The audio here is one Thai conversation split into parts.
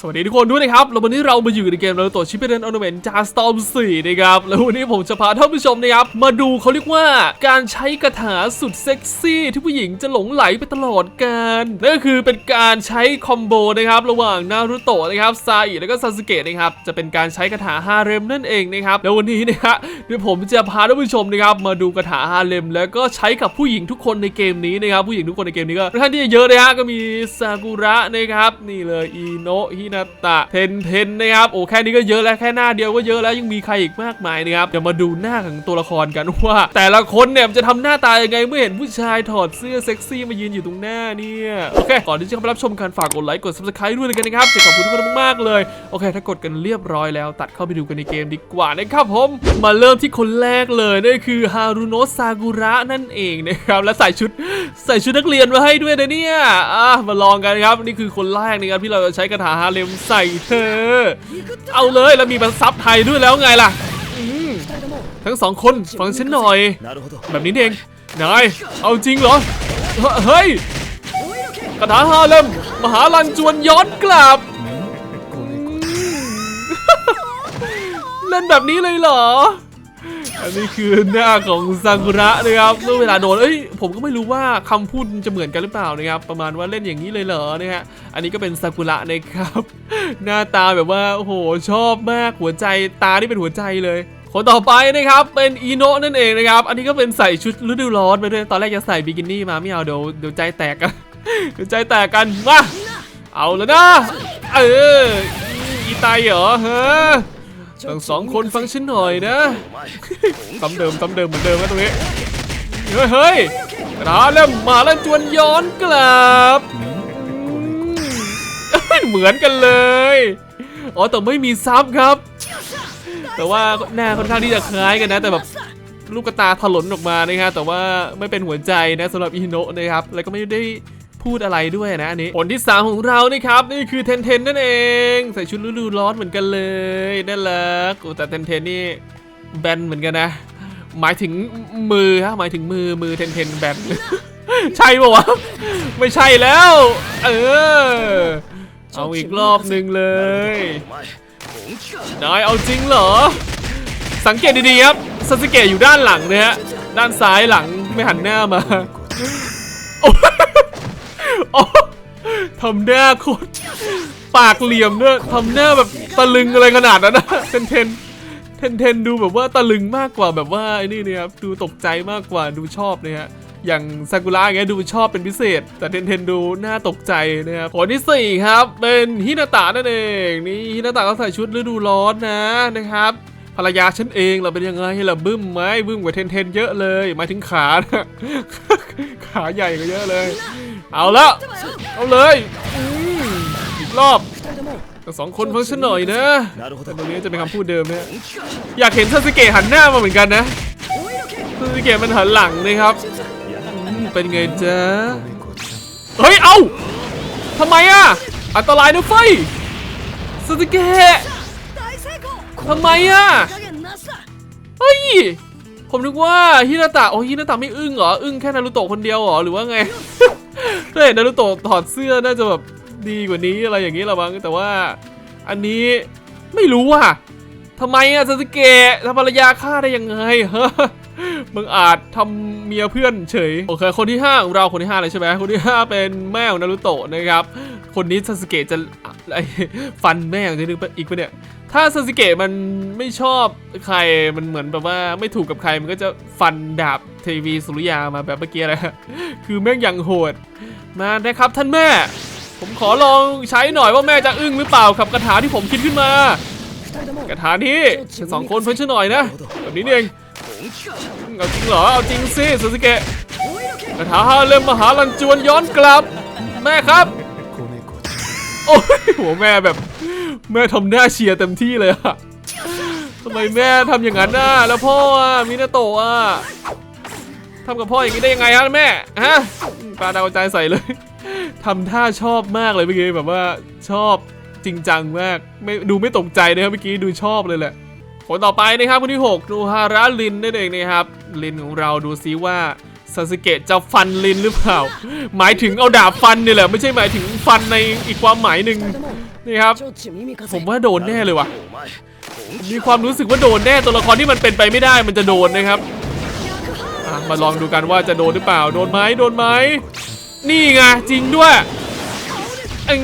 สวัสดีทุกคนด้วยนะครับแล้ววันนี้เรามาอยู่ในเกมเราตัวชิปเปอร์เดนออร์เมนจาสตอม4นะครับ แล้ววันนี้ผมจะพาท่านผู้ชมนะครับ มาดูเขาเรียกว่าการใช้คาถาสุดเซ็กซี่ที่ผู้หญิงจะหลงไหลไปตลอดกาลนั่นก็คือเป็นการใช้คอมโบนะครับ ระหว่างนารูโตะนะครับซาอิแล้วก็ซาสึเกะนะครับ จะเป็นการใช้คาถาฮาเร็มนั่นเองนะครับ แล้ววันนี้นะฮะเดี๋ยวผมจะพาท่านผู้ชมนะครับ มาดูคาถาฮาเร็ม แล้วก็ใช้กับผู้หญิงทุกคนในเกมนี้นะครับ ผู้หญิงทุกคนในเกมนี้ก็ค่อนข้างที่จะเยอะนะฮะ ก็มีซากุระนะครับ นี่เลยอีโนะฮินาตะเทนเทนนะครับโอ้แค่นี้ก็เยอะแล้วแค่หน้าเดียวก็เยอะแล้วยังมีใครอีกมากมายนะครับเดี๋ยวมาดูหน้าของตัวละครกันว่า แต่ละคนเนี่ยจะทำหน้าตายังไงเมื่อเห็นผู้ชายถอดเสื้อเซ็กซี่มายืนอยู่ตรงหน้าเนี่ยโอเคก่อนที่จะเข้าไปรับชมการฝากกดไลค์กด subscribe ด้วยกันนะครับจะขอบคุณทุกคนมากๆเลยโอเค ถ้ากดกันเรียบร้อยแล้ว ตัดเข้าไปดูกันในเกมดีกว่านะครับผมมาเริ่มที่คนแรกเลยนั่นคือฮารุโนะซากุระนั่นเองนะครับและใส่ชุดใส่ชุดนักเรียนมาให้ด้วยนะเนี่ยอะมาลองกันครับนี่คือคนแรกนะครับที่เราจะใช้คาถาฮาเลเลมใส่เธอ เอาเลยแล้วมีบัซับไทยด้วยแล้วไงล่ะทั้งสองคนฟังฉันหน่อย แบบนี้เองนายเอาจริงเหรอ เฮ้ยคาถาฮาเล่มมหาลังจวนย้อนกลับ เล่นแบบนี้เลยเหรอ อันนี้คือหน้าของซากุระนะครับเมื่อเวลาโดนเอ้ยผมก็ไม่รู้ว่าคำพูดจะเหมือนกันหรือเปล่านะครับ ประมาณว่าเล่นอย่างนี้เลยเหรอนะฮะอันนี้ก็เป็นซากุระนะครับ หน้าตาแบบว่าโอ้โหชอบมากหัวใจตาที่เป็นหัวใจเลยคนต่อไปนะครับเป็นอีโนะนั่นเองนะครับ อันนี้ก็เป็นใส่ชุดฤดูร้อนไปด้วยตอนแรกจะใส่บิกินี่มาไม่เอาเดี๋ยวเดี๋ยวใจแตกกันเดี๋ยวใจแตกกันมาเอาแล้วนะเอออีไตเหรอฮะ ทั้งสองคนฟังฉันหน่อยนะお前ซ้ำเดิมซ้ำเดิมเหมือนเดิมนะตรงนี้ เฮ้ยเฮ้ยกระดาเล่มมาแล้วจวนย้อนกลับเอ้ยเหมือนกันเลย อ๋อแต่ไม่มีซ้ำครับ แต่ว่าหน้าค่อนข้างที่จะคล้ายกันนะ แต่แบบลูกตาถลนออกมานะครับแต่ว่าไม่เป็นหัวใจนะสำหรับอิโนะนะครับ แล้วก็ไม่ได้ พูดอะไรด้วยนะอันนี้ผลที่ 3 ของเรานี่ครับ นี่คือเทนเทนนั่นเอง ใส่ชุดฤดูร้อนเหมือนกันเลยนั่นแหละอ้แต่เทนเทนนี่แบนเหมือนกันนะ หมายถึงมือฮะหมายถึงมือมือเทนเทนแบนใช่ปะวะไม่ใช่แล้ว เออ เอาอีกรอบหนึ่งเลยนายเอาจริงเหรอ สังเกตดีๆครับซาสเกะอยู่ด้านหลังเนี่ยด้านซ้ายหลังไม่หันหน้ามา ทำหน้าโคตรปากเหลี่ยมด้วยทำหน้าแบบตะลึงอะไรขนาดนั้นนะเทนเทนเทนเทนดูแบบว่าตะลึงมากกว่าแบบว่าไอ้นี่เนี่ยครับดูตกใจมากกว่าดูชอบนี่ยฮะอย่างซากุระอย่างเงี้ยดูชอบเป็นพิเศษ แต่เทนเทนดูน่าตกใจนะครับผลที่สี่ครับ เป็นฮินาตะนั่นเองนี่ฮินาตะก็ใส่ชุดฤดูร้อนนะนะครับภรรยาฉันเองเราเป็นยังไงล่ะบึ้มไหมบึ้มกว่าเทนเทนเยอะเลยหมายถึงขานะขาใหญ่กว่าเยอะเลย เอาละเอาเลยอีกรอบแต่สองคนฟังฉันหน่อยนะตรงนี้จะเป็นคำพูดเดิมเนี่ยอยากเห็นซาสึเกะหันหน้ามาเหมือนกันนะซาสึเกะมันหันหลังเลยครับ เป็นไงจ๊ะ เฮ้ย เอาทำไมอะ อันตรายนะไฟซาสึเกะทำไมอะ เฮ้ย ผมนึกว่าฮินาตะ โอ้ฮินาตะไม่อึ้งเหรอ อึ้งแค่นารูโตะคนเดียวเหรอ หรือว่าไง ถ้าเห็นนารูโตะถอดเสื้อน่าจะแบบดีกว่านี้อะไรอย่างนี้ละมั้งแต่ว่าอันนี้ไม่รู้อะทำไมอะซาสึเกะทำภรรยาฆ่าได้ยังไงฮะมึงอาจทำเมียเพื่อนเฉยโอเคคนที่5ของเราคนที่5เลยใช่ไหมคนที่ 5 เป็นแม่ของนารูโตะนะครับ คนนี้ซาสึเกะจะอะไรฟันแม่ของจะนึกอีกปะเนี่ย ถ้าซาสึเกะมันไม่ชอบใครมันเหมือนแบบว่าไม่ถูกกับใครมันก็จะฟันดาบเทวีสุริยามาแบบเมื่อกี้เลยคือแม่งอย่างโหด มาได้ครับท่านแม่ ผมขอลองใช้หน่อยว่าแม่จะอึ้งหรือเปล่ากับกระถาที่ผมคิดขึ้นมากระถาที่สองคนเพิ่มช่วหน่อยนะแบบนี้เองเอาจริงเหรอเอาจริงสิซาสึเกะกระถาฮาเล่มมหาลันจวนย้อนกลับ แม่ครับ โอ้ยหแม่แบบ แม่ทำหน้าเชียร์เต็มที่เลยอะทำไมแม่ทำอย่างนั้นน่ะแล้วพ่ออะมินาโตะอะทำกับพ่ออย่างนี้ได้ยังไงฮะแม่ฮะปลาดาวใจใส่เลยทำท่าชอบมากเลยเมื่อกี้แบบว่าชอบจริงจังมากไม่ดูไม่ตกใจนะครับเมื่อกี้ดูชอบเลยแหละคนต่อไปนะครับคนที่6นูฮาระลินนั่นเองนะครับลินของเราดูซิว่า ซาสึเกะจะฟันลินหรือเปล่า หมายถึงเอาดาบฟันนี่แหละ ไม่ใช่หมายถึงฟันในอีกความหมายหนึ่งนี่ครับ ผมว่าโดนแน่เลยว่ะมีความรู้สึกว่าโดนแน่ตัวละครที่มันเป็นไปไม่ได้มันจะโดนนะครับมาลองดูกันว่าจะโดนหรือเปล่า โดนไหมโดนไหมนี่ไงจริงด้วยอึ้ง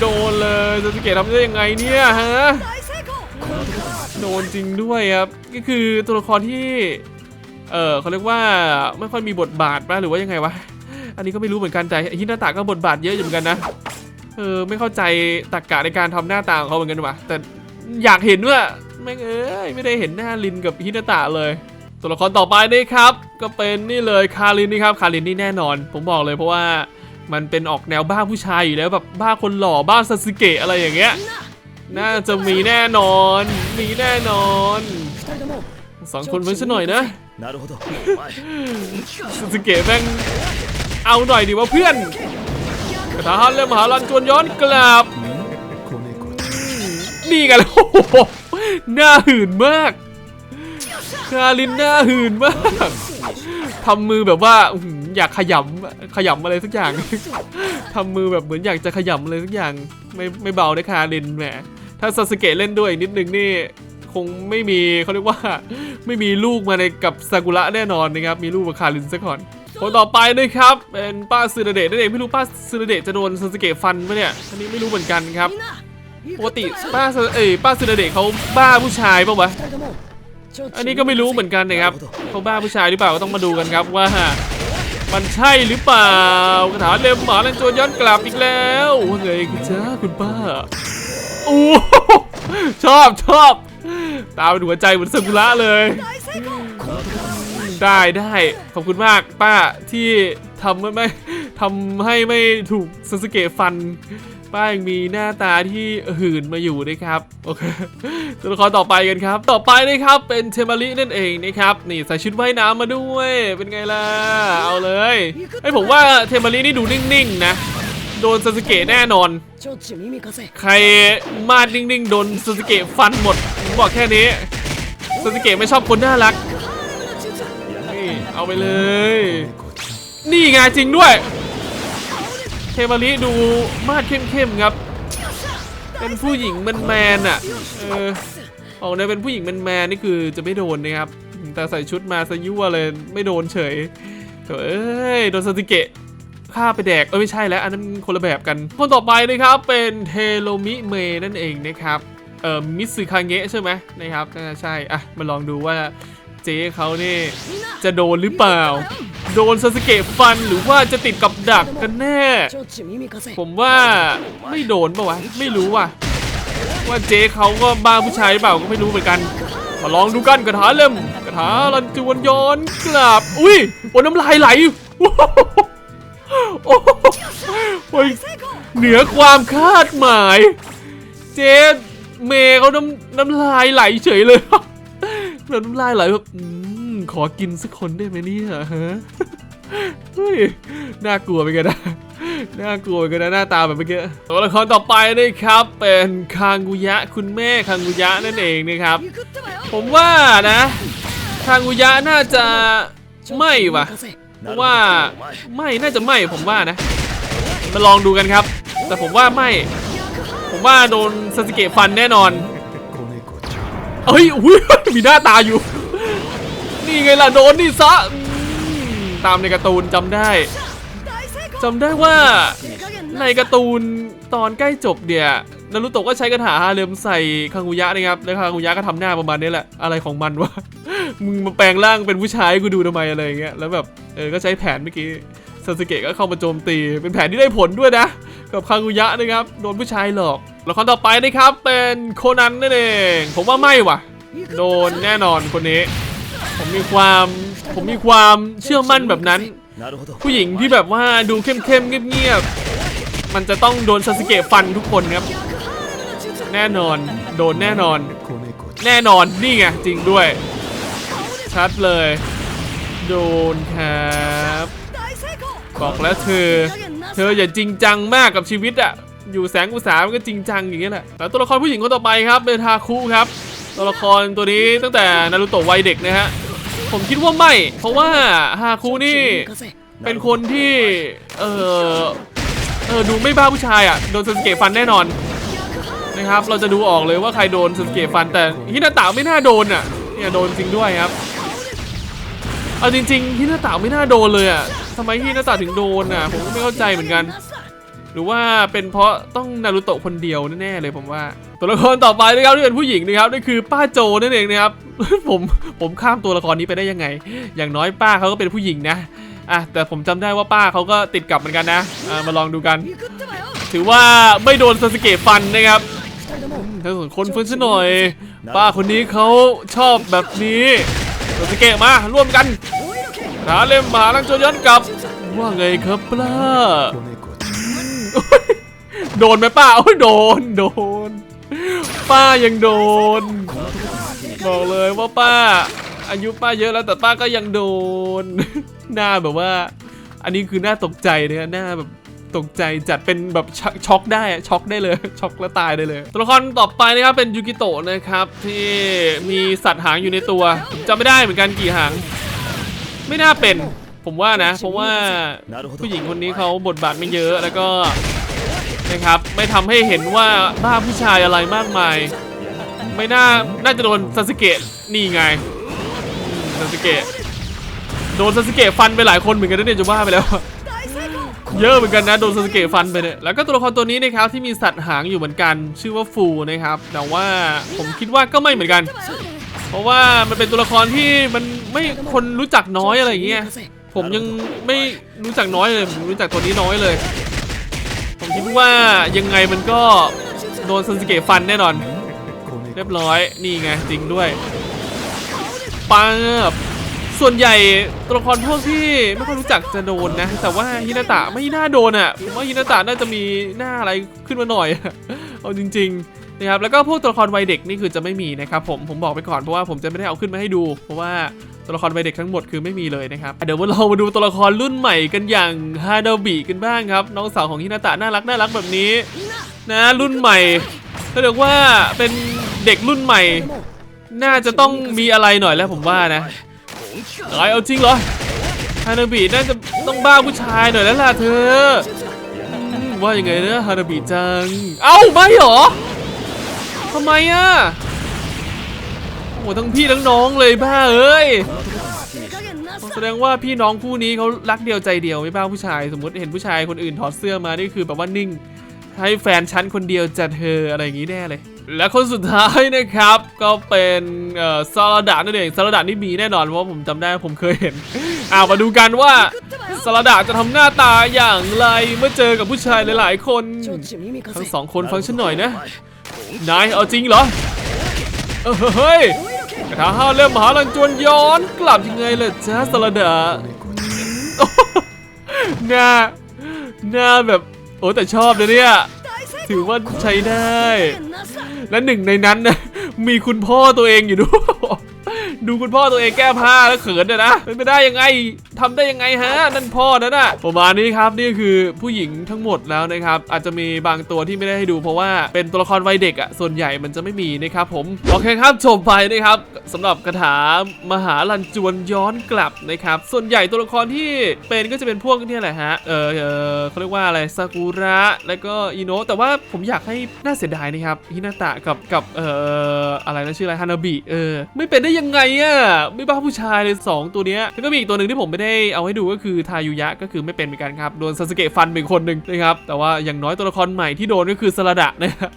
โดนเลยซาสึเกะทำได้ยังไงเนี่ยฮะโดนจริงด้วยครับก็คือตัวละครที่ เออเขาเรียกว่าไม่ค่อยมีบทบาทป่ะหรือว่ายังไงวะ อันนี้ก็ไม่รู้เหมือนกันแต่ฮินาตะก็บทบาทเยอะอยู่เหมือนกันนะ เออไม่เข้าใจตรรกะในการทำหน้าตาของเขาเหมือนกันวะแต่อยากเห็นว่าไม่เอ้ยไม่ได้เห็นหน้าลินกับฮินาตะเลยตัวละครต่อไปนี่ครับ ก็เป็นนี่เลยคารินนี่ครับคารินนี่แน่นอน ผมบอกเลยเพราะว่ามันเป็นออกแนวบ้าผู้ชายอยู่แล้วแบบบ้าคนหล่อบ้าซาสึเกะอะไรอย่างเงี้ยน่าจะมีแน่นอน มีแน่นอน สองคนไว้ซะหน่อยนะสสเกะแม่งเอาหน่อยดิว่าเพื่อนกระทาฮันและมหาลันจวนย้อนกลับนี่กันโอ้หน้าหื่นมากคาลินหน้าหื่นมากทำมือแบบว่าอยากขยำขยำอะไรสักอย่างทำมือแบบเหมือนอยากจะขยำอะไรสักอย่าง ไม่ไม่เบาได้คาลินแหมถ้าซาสเกะเล่นด้วยนิดนึงนี่ คงไม่มีเขาเรียกว่าไม่มีลูกมาในกับซากุระแน่นอนนะครับ มีลูกกับคารินซะก่อนคนต่อไปนะครับเป็นป้าซูนาเดะนั่นเองไม่รู้ป้าซูนาเดะจะโดนซันสเกะฟันปะเนี่ยอันนี้ไม่รู้เหมือนกันครับปกติป้าเอ้ป้าซูนาเดะเขาบ้าผู้ชายปะวะอันนี้ก็ไม่รู้เหมือนกันนะครับเขาบ้าผู้ชายหรือเปล่าก็ต้องมาดูกันครับว่ามันใช่หรือเปล่ากระถาเล็มหมาแลนโจนย้อนกลับอีกแล้วว่าไงคุณจ้าคุณป้าโอ้ชอบชอบ ตาเป็นหัวใจเหมือนซากุระเลย ได้ได้ขอบคุณมากป้าที่ทำไม่ทำให้ไม่ถูกซาสเกะฟัน ป้ายังมีหน้าตาที่หื่นมาอยู่นะครับโอเคตัวละครต่อไปกันครับ ต่อไปนะครับเป็นเทมารินั่นเองนะครับนี่ใส่ชุดว่ายน้ำมาด้วยเป็นไงล่ะเอาเลยไอผมว่าเทมารินี่ดูนิ่งๆนะ โดนซาสึเกะแน่นอน ใครมาดิ่งๆ โดนซาสึเกะฟันหมดผมบอกแค่นี้ซาสึเกะไม่ชอบคนน่ารักนี่เอาไปเลย นี่ไงจริงด้วย เคมาริดูมาดเข้มๆครับ เป็นผู้หญิงแมนๆอะเออออกแนวเป็นผู้หญิงแมนๆนี่คือจะไม่โดนนะครับ แต่ใส่ชุดมาซะยั่วเลยไม่โดนเฉยเฮ้ยโดนซาสึเกะ ผ้าไปแดกเออไม่ใช่แล้ว อันนั้นคนละแบบกันคนต่อไปนะครับเป็นเทโลมิเมนั่นเองนะครับเอ่อมิสซึคาเงะใช่ไหมนะครับน่าใช่อะมาลองดูว่าเจ๊เขานี่จะโดนหรือเปล่า โดนซาสเกะฟันหรือว่าจะติดกับดักกันแน่ ผมว่าไม่โดนปะวะไม่รู้ว่ะว่าเจ๊เขาก็บ้าผู้ชายหรือเปล่าก็ไม่รู้เหมือนกันมาลองดูกันกระถาเล่มกระถาลันจวนย้อนกลับ อุ้ยโอ้น้ำลายไหล โอ้โเหนือความคาดหมาย เจนเมย์เขาน้ำน้ำลายไหลเฉยเลยเราน้ำลายไหลแบบขอกินสักคนได้ไหมเนี่ยฮะเฮ้ยน่ากลัวไปกันนะน่ากลัวกันนะหน้าตาแบบเมื่อกี้ตัวละครต่อไปนี่ครับ เป็นคางกุยะคุณแม่คางกุยะนั่นเองนะครับ ผมว่านะ คางกุยะน่าจะไม่ว่ะ ว่าไม่น่าจะไม่ผมว่านะ มาลองดูกันครับ แต่ผมว่าไม่ ผมว่าโดนซาสเกะฟันแน่นอนเฮ้ยอุ้ยมีหน้าตาอยู่ นี่ไงล่ะโดนนี่ซะตามในการ์ตูนจำได้จำได้ว่าในการ์ตูนตอนใกล้จบเดี่ยนารุโตะก็ใช้กระถาฮาเรมใส่คังุยะนะครับแล้วคังุยะก็ทำหน้าประมาณนี้แหละ อะไรของมันวะ มึงมาแปลงร่างเป็นผู้ชายกูดูทำไมอะไรเงี้ย แล้วแบบเออ ก็ใช้แผนเมื่อกี้ซาสึเกะก็เข้ามาโจมตี เป็นแผนที่ได้ผลด้วยนะ กับคากุยะนะครับ โดนผู้ชายหลอก ละครต่อไปนะครับ เป็นโคนันนั่นเอง ผมว่าไม่ว่ะ โดนแน่นอนคนนี้ ผมมีความ ผมมีความเชื่อมั่นแบบนั้น ผู้หญิงที่แบบว่าดูเข้มเข้มเงียบเงียบมันจะต้องโดนซาสึเกะฟันทุกคนครับ แน่นอน โดนแน่นอน แน่นอน นี่ไงจริงด้วย ชัดเลย โดนครับบอกแล้วเธอ เธออย่าจริงจังมากกับชีวิตอะอยู่แสงอุตสาหมันก็จริงจังอย่างเงี้ยแหละแล้วตัวละครผู้หญิงคนต่อไปครับเมทาคุครับ ตัวละครตัวนี้ตั้งแต่นารูโตะวัยเด็กนะฮะ ผมคิดว่าไม่ เพราะว่าฮาคุนี่เป็นคนที่ เออเออดูไม่บ้าผู้ชายอะ โดนซัสเกฟันแน่นอนนะครับ เราจะดูออกเลยว่าใครโดนซัสเกฟันแต่ฮินาตะไม่น่าโดนอะเนี่ยโดนจริงด้วยครับ เอาจริงๆที่น้าต่าไม่น่าโดนเลยอะทำไมที่น้าต่าถึงโดนอะผมก็ไม่เข้าใจเหมือนกัน หรือว่าเป็นเพราะต้องนารุโตะคนเดียวแน่ๆเลยผมว่า ตัวละครต่อไปนะครับที่เป็นผู้หญิงนะครับนั่นคือป้าโจนั่นเองนะครับ ผมผมข้ามตัวละครนี้ไปได้ยังไง อย่างน้อยป้าเขาก็เป็นผู้หญิงนะอะแต่ผมจำได้ว่าป้าเขาก็ติดกับเหมือนกันนะมาลองดูกัน ถือว่าไม่โดนซาสเกะฟันนะครับท่านสนคนฟื้นซะหน่อย ป้าคนนี้เขาชอบแบบนี้ซาสเกะมาร่วมกัน หาเล่มมหาลังโจย้อนกลับ ว่าไงครับป้าโดนไหมป้าโอ้ยโดนโดน ป้ายังโดน บอกเลยว่าป้า อายุป้าเยอะแล้วแต่ป้าก็ยังโดน หน้าแบบว่า อันนี้คือหน้าตกใจเนี่ยหน้าแบบตกใจจัดเป็นแบบช็อกช็อกได้ช็อกได้เลยช็อกแล้วตายได้เลยตัวละครต่อไปนะครับเป็นยูกิโตะนะครับที่มีสัตว์หางอยู่ในตัวจำไม่ได้เหมือนกันกี่หาง ไม่น่าเป็น ผมว่านะผมว่าผู้หญิงคนนี้เขาบทบาทไม่เยอะแล้วก็นะครับไม่ทำให้เห็นว่าบ้าผู้ชายอะไรมากมาย ไม่น่าน่าจะโดนซาสึเกะนี่ไงซาสึเกะโดนซาสึเกะฟันไปหลายคนเหมือนกันนะเนี่ยจะบ้าไปแล้วเยอะเหมือนกันนะโดนซาสึเกะฟันไปเนี่ยแล้วก็ตัวละครตัวนี้นะครับที่มีสัตว์หางอยู่เหมือนกัน ชื่อว่าฟูนะครับแต่ว่าผมคิดว่าก็ไม่เหมือนกัน เพราะว่ามันเป็นตัวละครที่มันไม่คนรู้จักน้อยอะไรอย่างเงี้ยผมยังไม่รู้จักน้อยเลยผมรู้จักตัวนี้น้อยเลย ผมคิดว่ายังไงมันก็โดนซันสเกะฟันแน่นอน เรียบร้อยนี่ไงจริงด้วยปังส่วนใหญ่ตัวละครพวกที่ไม่ค่อยรู้จักจะโดนนะ แต่ว่าฮินาตะไม่น่าโดนอะผมว่าฮินาตะน่าจะมีหน้าอะไรขึ้นมาหน่อยเอาจริง ๆ นะครับแล้วก็พวกตัวละครวัยเด็กนี่คือจะไม่มีนะครับผมผมบอกไปก่อนเพราะว่าผมจะไม่ได้เอาขึ้นมาให้ดู เพราะว่าตัวละครวัยเด็กทั้งหมดคือไม่มีเลยนะครับเดี๋ยวเรามาดูตัวละครรุ่นใหม่กันอย่างฮาดาบิกันบ้างครับน้องสาวของฮินาตะน่ารักน่ารักแบบนี้ นะรุ่นใหม่ก็เรียกว่าเป็นเด็กรุ่นใหม่ น่าจะต้องมีอะไรหน่อยแล้วผมว่านะเอ้ยเอาจริงเหรอฮานาบิน่าจะต้องบ้าผู้ชายหน่อยแล้วล่ะเธอว่าอย่างไงนะฮานาบิจัง เอ้าไม่หรอ ทำไมอะโอ้ทั้งพี่ทั้งน้องเลยป้าเอ้ยแสดงว่าพี่น้องคู่นี้เขารักเดียวใจเดียวไม่บ้าผู้ชาย สมมติเห็นผู้ชายคนอื่นถอดเสื้อมานี่คือแบบว่านิ่ง ให้แฟนฉันคนเดียวจัดเธออะไรอย่างนี้แน่เลย และคนสุดท้ายนะครับ ก็เป็นซาลาดานั่นเองซาลาดานี่มีแน่นอนเพราะผมจำได้ผมเคยเห็นอ่ามาดูกันว่าซาลาดาจะทำหน้าตาอย่างไรเมื่อเจอกับผู้ชายหลาย ๆ คนทั้งสองคนฟังฉันหน่อยนะ นายเอาจริงเหรอเฮ้ยกระทาห้าเล่มมหาลังจวนย้อนกลับยังไงล่ะจ้าสลัดาหน้าหน้าแบบโอ้แต่ชอบเลยเนี่ยถือว่าใช้ได้ และหนึ่งในนั้นนะมีคุณพ่อตัวเองอยู่ด้วย ดูคุณพ่อตัวเองแก้ผ้าแล้วเขินเนี่ยนะเป็นไปได้ยังไงทำได้ยังไงฮะนั่นพ่อนั่นน่ะประมาณนี้ครับนี่คือผู้หญิงทั้งหมดแล้วนะครับอาจจะมีบางตัวที่ไม่ได้ให้ดูเพราะว่าเป็นตัวละครวัยเด็กอะส่วนใหญ่มันจะไม่มีนะครับผมโอเคครับจบไปนะครับสำหรับคาถามหาลันจวนย้อนกลับนะครับส่วนใหญ่ตัวละครที่เป็นก็จะเป็นพวกนี่แหละฮะเออเออเขาเรียกว่าอะไรซากุระแล้วก็อิโนะแต่ว่าผมอยากให้น่าเสียดายนะครับฮินาตะกับกับเอ่ออะไรนะชื่ออะไรฮานาบิเออไม่เป็นได้ยังไงอะไม่บ้าผู้ชายเลยสองตัวเนี้ยแล้วก็มีอีกตัวหนึ่งที่ผมไม่ได้เอาให้ดูก็คือทายุยะก็คือไม่เป็นเหมือนกันครับโดนซาสเกะฟันไปคนหนึ่งนะครับแต่ว่าอย่างน้อยตัวละครใหม่ที่โดนก็คือสลัดะนะครับ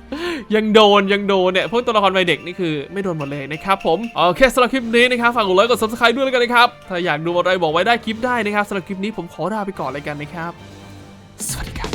ยังโดนยังโดนเนี่ยพวกตัวละครวัยเด็กนี่คือไม่โดนหมดเลยนะครับผมโอเคสำหรับคลิปนี้นะครับฝากกดไลค์กด subscribe ด้วยแล้วกันนะครับถ้าอยากดูอะไรบอกไว้ได้คลิปได้นะครับสำหรับคลิปนี้ผมขอลาไปก่อนเลยกันนะครับสวัสดีครับ